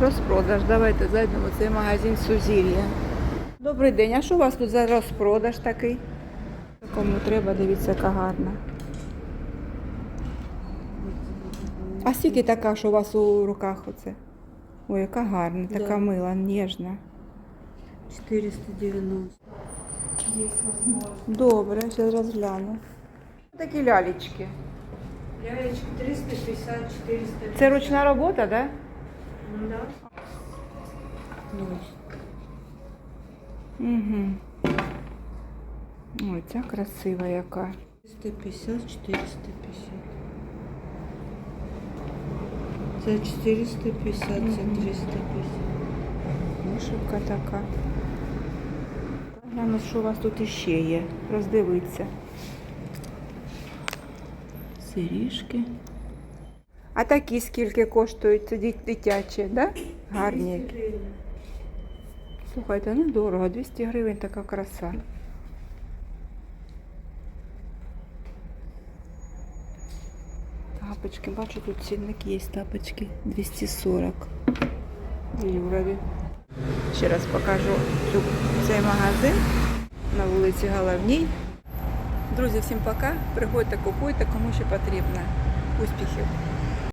Розпродаж. Давайте зайдемо в цей магазин Сузір'я. Добрий день, а що у вас тут за розпродаж такий? Кому треба, дивіться, яка гарна. А скільки така, що у вас у руках оце? Ой, яка гарна, така Да. мила, ніжна. 490. Добре, зараз розгляну. Такі лялечки. Лялечка 350, 450. Це ручна робота, так? Да? Да. Угу. Ой, ця красива яка. 350, 450. Це 450, це 350. Вишивка така. Гляну, що у вас тут іще є. Роздивиться. Сиріжки. А такі скільки коштують? Дитячі, да? Гарні. які. Слухайте, ну дорого, 200 гривень така краса. Тапочки, бачу, тут цінник є тапочки 240 єврові. Ще раз покажу цей магазин на вулиці Головній. Друзі, всім пока. Приходьте, купуйте, кому що потрібно. Успіхів!